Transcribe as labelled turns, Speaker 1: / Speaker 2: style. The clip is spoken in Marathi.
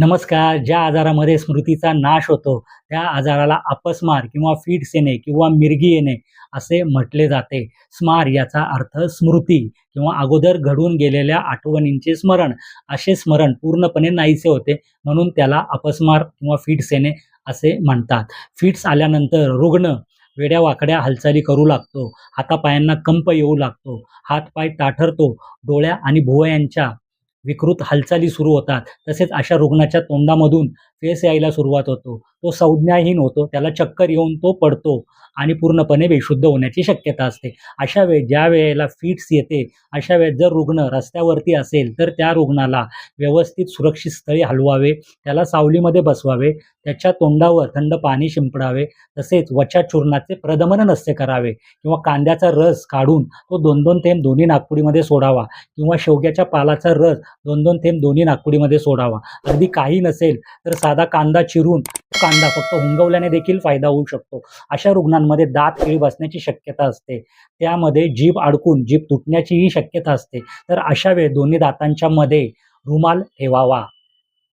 Speaker 1: नमस्कार ज्या आजारामध्ये स्मृतीचा नाश होतो त्या आजाराला अपस्मार किंवा फिट्स येणे किंवा मिरगी येणे असे म्हटले जाते. स्मार याचा अर्थ स्मृती किंवा अगोदर घडून गेलेल्या आठवणींचे स्मरण. असे स्मरण पूर्णपणे नाहीसे होते म्हणून त्याला अपस्मार किंवा फिट्स येणे असे म्हणतात. फिट्स आल्यानंतर रुग्ण वेड्या वाकड्या हालचाली करू लागतो. हातापायांना कंप येऊ लागतो. हातपाय ताठरतो. डोळ्या आणि भुवयांच्या विकृत हालचाली सुरू होतात. तसेच अशा रुग्णाच्या तोंडामधून फेस यायला सुरुवात होतो. तो संज्ञाहीन होतो. त्याला चक्कर येऊन तो पडतो आणि पूर्णपणे बेशुद्ध होण्याची शक्यता असते. अशा वेळी ज्या वेळेला फिट्स येते अशा वेळेस जर रुग्ण रस्त्यावरती असेल तर त्या रुग्णाला व्यवस्थित सुरक्षित स्थळी हलवावे त्याला सावलीमध्ये बसवावे त्याच्या तोंडावर थंड पाणी शिंपडावे तसेच वच्या चूर्णाचे प्रदमन नस्य करावे किंवा कांद्याचा रस काढून तो दोन दोन थेंब दोन्ही नागपुडीमध्ये सोडावा किंवा शेवग्याच्या पालाचा रस दोन दोन थेंब दोन्ही नागपुडीमध्ये सोडावा. अगदी काही नसेल तर साधा कांदा चिरून कांदा फक्त हुंगवल्याने देखील फायदा होऊ शकतो. अशा रुग्णांमध्ये दात किळी बसण्याची शक्यता असते. त्यामध्ये जीभ अडकून जीभ तुटण्याचीही शक्यता असते. तर अशा वेळी दोन्ही दातांच्या मध्ये रुमाल ठेवावा.